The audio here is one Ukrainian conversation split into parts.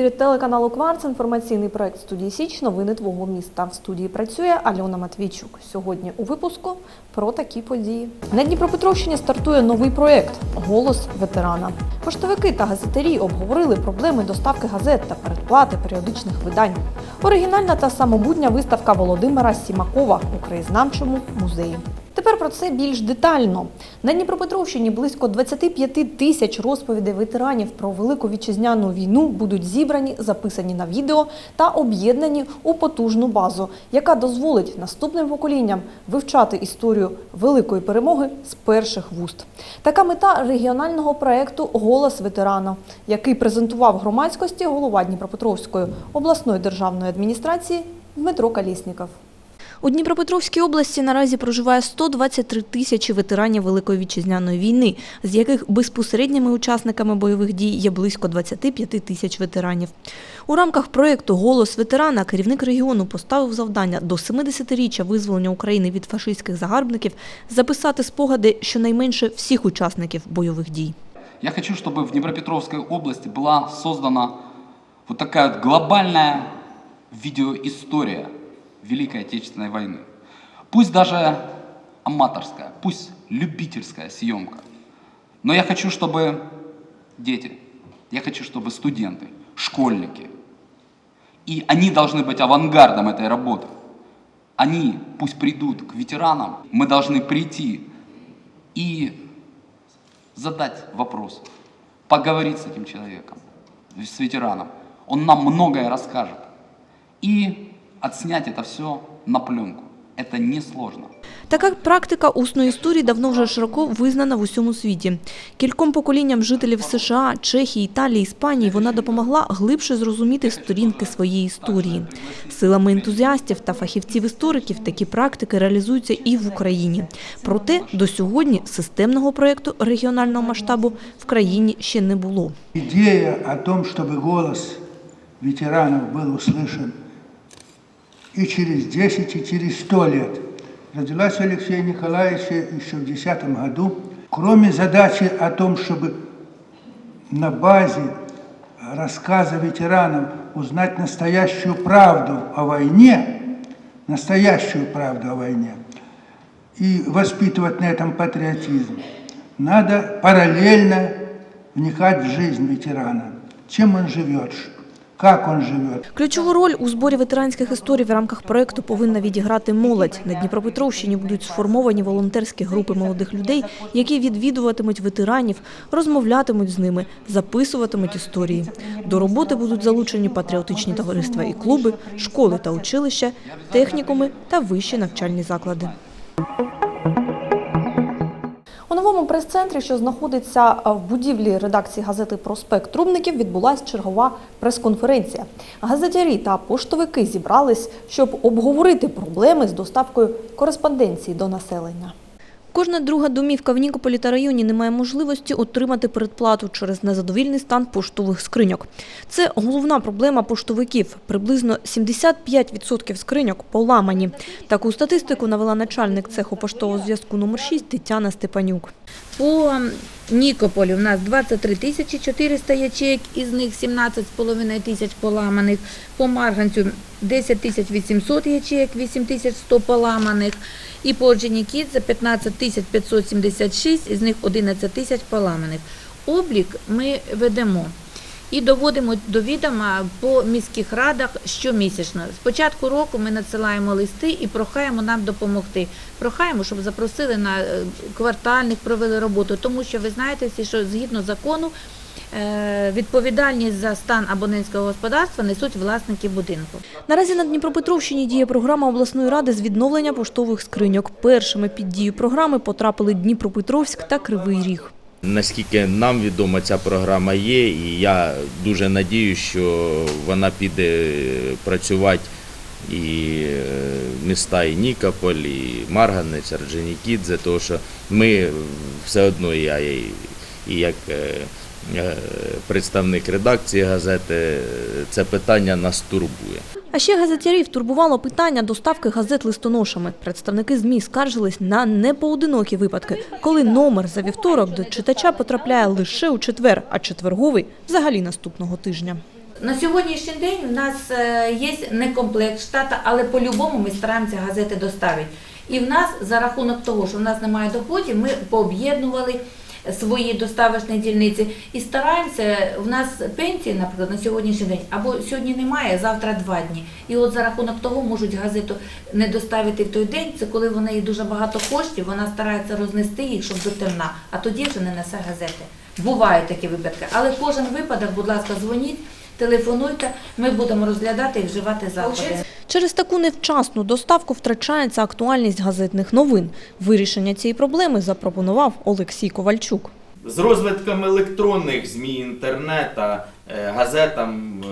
ефірі телеканалу Кварц. Інформаційний проект студії Січ. Новини твого міста. В студії працює Альона Матвійчук. Сьогодні у випуску про такі події. На Дніпропетровщині стартує новий проект Голос ветерана. Поштовики та газетарі обговорили проблеми доставки газет та передплати періодичних видань. Оригінальна та самобутня виставка Володимира Сімакова у краєзнавчому музеї. Тепер про це більш детально. На Дніпропетровщині близько 25 тисяч розповідей ветеранів про Велику вітчизняну війну будуть зібрані, записані на відео та об'єднані у потужну базу, яка дозволить наступним поколінням вивчати історію великої перемоги з перших вуст. Така мета регіонального проекту Голос ветерана, який презентував громадськості голова Дніпропетровської обласної державної адміністрації Дмитро Калісніков. У Дніпропетровській області наразі проживає 123 тисячі ветеранів Великої вітчизняної війни, з яких безпосередніми учасниками бойових дій є близько 25 тисяч ветеранів. У рамках проєкту Голос ветерана керівник регіону поставив завдання до 70-річчя визволення України від фашистських загарбників записати спогади щонайменше всіх учасників бойових дій. Я хочу, чтобы в Днепропетровской области была создана вот такая вот глобальная видеоистория Великой Отечественной войны. Пусть даже аматорская, пусть любительская съемка. Но я хочу, чтобы дети, я хочу, чтобы студенты, школьники, и они должны быть авангардом этой работы. Они пусть придут к ветеранам, мы должны прийти и задать вопрос, поговорить с этим человеком, с ветераном. Он нам многое расскажет. И отснять это все на пленку. Это несложно. Така практика усної історії давно вже широко визнана в усьому світі. Кільком поколінням жителів США, Чехії, Італії, Іспанії вона допомогла глибше зрозуміти сторінки своєї історії. Силами ентузіастів та фахівців-істориків такі практики реалізуються і в Україні. Проте до сьогодні системного проєкту регіонального масштабу в країні ще не було. Идея о том, чтобы голос ветеранов был услышан и через 10, и через 100 лет, родилась Алексея Николаевича еще в 2010 году. Кроме задачи о том, чтобы на базе рассказа ветеранов узнать настоящую правду о войне, настоящую правду о войне, и воспитывать на этом патриотизм, надо параллельно вникать в жизнь ветерана. Чем он живет, как он живет. Ключову роль у зборі ветеранських історій в рамках проєкту повинна відіграти молодь. На Дніпропетровщині будуть сформовані волонтерські групи молодих людей, які відвідуватимуть ветеранів, розмовлятимуть з ними, записуватимуть історії. До роботи будуть залучені патріотичні товариства і клуби, школи та училища, технікуми та вищі навчальні заклади. Прес-центрі, що знаходиться в будівлі редакції газети Проспект Трубників, відбулася чергова прес-конференція. Газетярі та поштовики зібрались, щоб обговорити проблеми з доставкою кореспонденції до населення. Кожна друга домівка в Нікополі та районі не має можливості отримати передплату через незадовільний стан поштових скриньок. Це головна проблема поштовиків. Приблизно 75% скриньок поламані. Таку статистику навела начальник цеху поштового зв'язку номер 6 Тетяна Степанюк. По Нікополю у нас 23 тисячі 400 ячеек, із них 17,5 тисяч поламаних. По Марганцю 10 тисяч 800 ячеек, 8 тисяч 100 поламаних. І по Орджонікідзе 15 тисяч 576, із них 11 тисяч поламаних. Облік ми ведемо і доводимо до відома по міських радах щомісячно. З початку року ми надсилаємо листи і прохаємо нам допомогти. Прохаємо, щоб запросили на е, квартальних, провели роботу, тому що ви знаєте що згідно закону е, відповідальність за стан абонентського господарства несуть власники будинку. Наразі на Дніпропетровщині діє програма обласної ради з відновлення поштових скриньок. Першими під дію програми потрапили Дніпропетровськ та Кривий Ріг. Наскільки нам відомо, ця програма є, і я дуже надію, що вона піде працювати і е, міста і Нікополь, і Марганець, Орджонікідзе, тому що ми все одно, я і, і як е, е, представник редакції газети, це питання нас турбує. А ще газетярів турбувало питання доставки газет листоношами. Представники ЗМІ скаржились на непоодинокі випадки, коли номер за вівторок до читача потрапляє лише у четвер, а четверговий – взагалі наступного тижня. На сьогоднішній день у нас е, є не комплект штата, але по-любому ми стараємося газети доставити. І в нас за рахунок того, що в нас немає доходів, ми пооб'єднували свої доставочні дільниці і стараємося. В нас пенсії, наприклад, на сьогоднішній день або сьогодні немає, завтра два дні. І от за рахунок того можуть газету не доставити в той день. Це коли в неї дуже багато коштів, вона старається рознести їх, щоб до темна, а тоді вже не несе газети. Бувають такі випадки, але кожен випадок, будь ласка, дзвоніть, телефонуйте, ми будемо розглядати і вживати заходи. Через таку невчасну доставку втрачається актуальність газетних новин. Вирішення цієї проблеми запропонував Олексій Ковальчук. З розвитком електронних ЗМІ, інтернета, газетам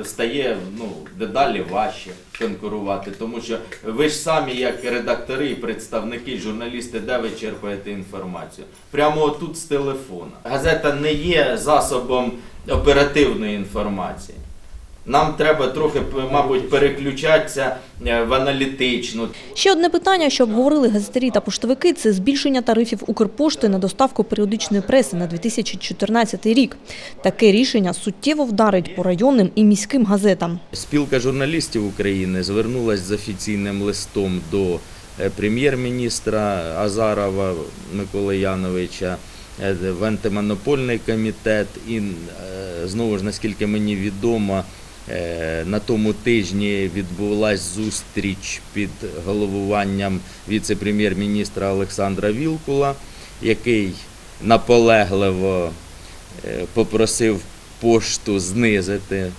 е, стає ну, дедалі важче конкурувати, тому що ви ж самі, як редактори, представники, журналісти, де ви черпаєте інформацію? Прямо отут з телефона. Газета не є засобом оперативної інформації. Нам треба трохи, мабуть, переключатися е, в аналітичну. Ще одне питання, що обговорили газетарі та поштовики, це збільшення тарифів Укрпошти на доставку періодичної преси на 2014 рік. Таке рішення суттєво вдарить по районним і міським газетам. Спілка журналістів України звернулася з офіційним листом до е, прем'єр-міністра Азарова Миколи Яновича, е, в антимонопольний комітет. І знову ж, наскільки мені відомо, на тому тижні відбулася зустріч під головуванням віце-прем'єр-міністра Олександра Вілкула, який наполегливо е, попросив пошту знизити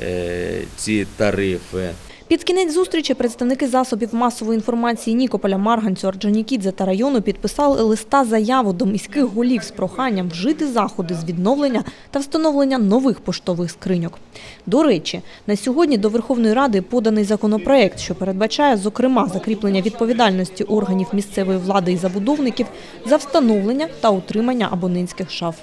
е, ці тарифи. Під кінець зустрічі представники засобів масової інформації Нікополя, Марганцю, Орджонікідзе та району підписали листа заяву до міських голів з проханням вжити заходи з відновлення та встановлення нових поштових скриньок. До речі, на сьогодні до Верховної Ради поданий законопроект, що передбачає, зокрема, закріплення відповідальності органів місцевої влади і забудовників за встановлення та утримання абонентських шаф.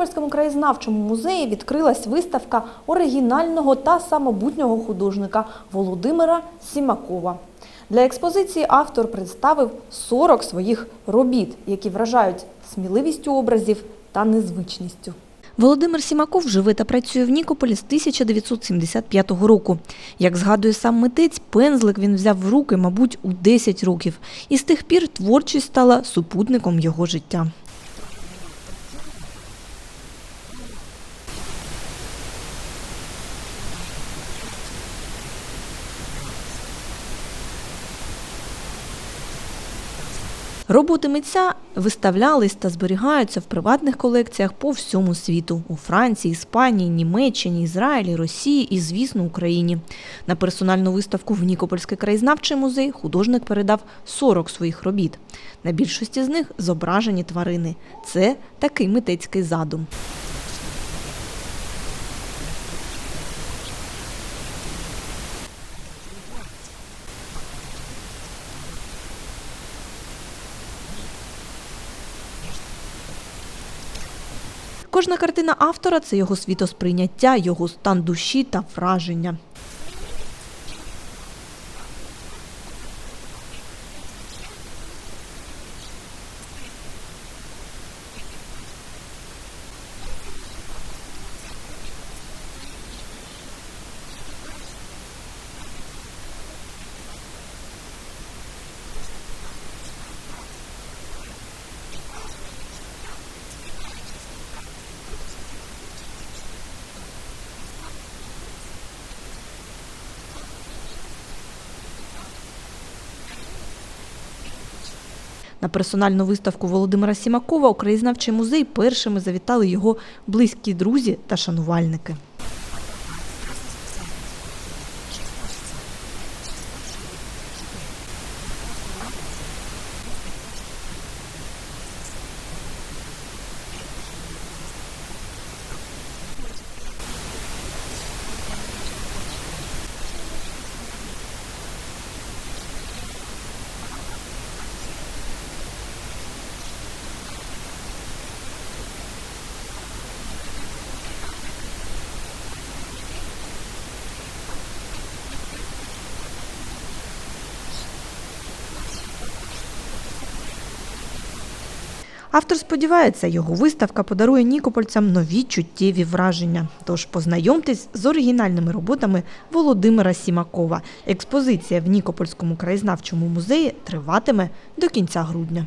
У Нікопольському краєзнавчому музеї відкрилась виставка оригінального та самобутнього художника Володимира Сімакова. Для експозиції автор представив 40 своїх робіт, які вражають сміливістю образів та незвичністю. Володимир Сімаков живе та працює в Нікополі з 1975 року. Як згадує сам митець, пензлик він взяв в руки, мабуть, у 10 років. І з тих пір творчість стала супутником його життя. Роботи митця виставлялись та зберігаються в приватних колекціях по всьому світу – у Франції, Іспанії, Німеччині, Ізраїлі, Росії і, звісно, Україні. На персональну виставку в Нікопольський краєзнавчий музей художник передав 40 своїх робіт. На більшості з них зображені тварини. Це такий митецький задум. Кожна картина автора це його світосприйняття, його стан душі та враження. На персональну виставку Володимира Сімакова у музей першими завітали його близькі друзі та шанувальники. Автор сподівається, його виставка подарує нікопольцям нові чуттєві враження. Тож познайомтесь з оригінальними роботами Володимира Сімакова. Експозиція в Нікопольському краєзнавчому музеї триватиме до кінця грудня.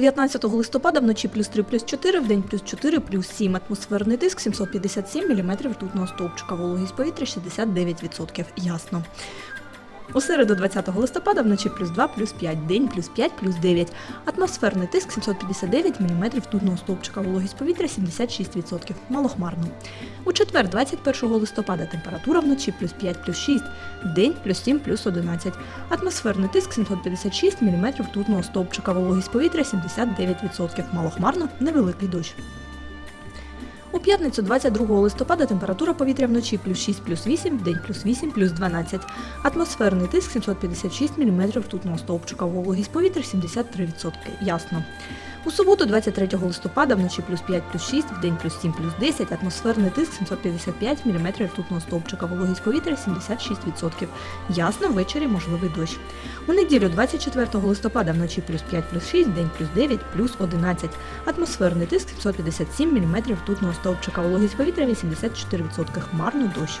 19 листопада, вночі плюс 3, плюс 4, в день плюс 4, плюс 7. Атмосферний тиск 757 мм ртутного стовпчика. Вологість повітря 69%. Ясно. У середу 20 листопада вночі плюс 2, плюс 5, день плюс 5, плюс 9. Атмосферний тиск 759 мм ртутного стовпчика. Вологість повітря 76%. Малохмарно. У четвер, 21 листопада, температура вночі плюс 5, плюс 6, день плюс 7, плюс 11. Атмосферний тиск 756 мм ртутного стовпчика. Вологість повітря 79%. Малохмарно, невеликий дощ. У п'ятницю 22 листопада температура повітря вночі плюс 6, плюс 8, день плюс 8, плюс 12. Атмосферний тиск 756 мм ртутного стовпчика. Вологість повітря 73%. Ясно. У суботу 23 листопада вночі плюс 5, плюс 6, в день плюс 7, плюс 10. Атмосферний тиск 755 мм ртутного стовпчика. Вологість повітря 76%. Ясно, ввечері можливий дощ. У неділю 24 листопада вночі плюс 5, плюс 6, день плюс 9, плюс 11. Атмосферний тиск 757 мм ртутного стовпчика. Вологість повітря 84%. Хмарно дощ.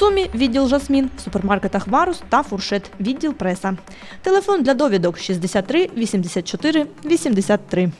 В ЦУМі відділ Жасмін, в супермаркетах Варус та Фуршет, відділ преса. Телефон для довідок 63 84 83.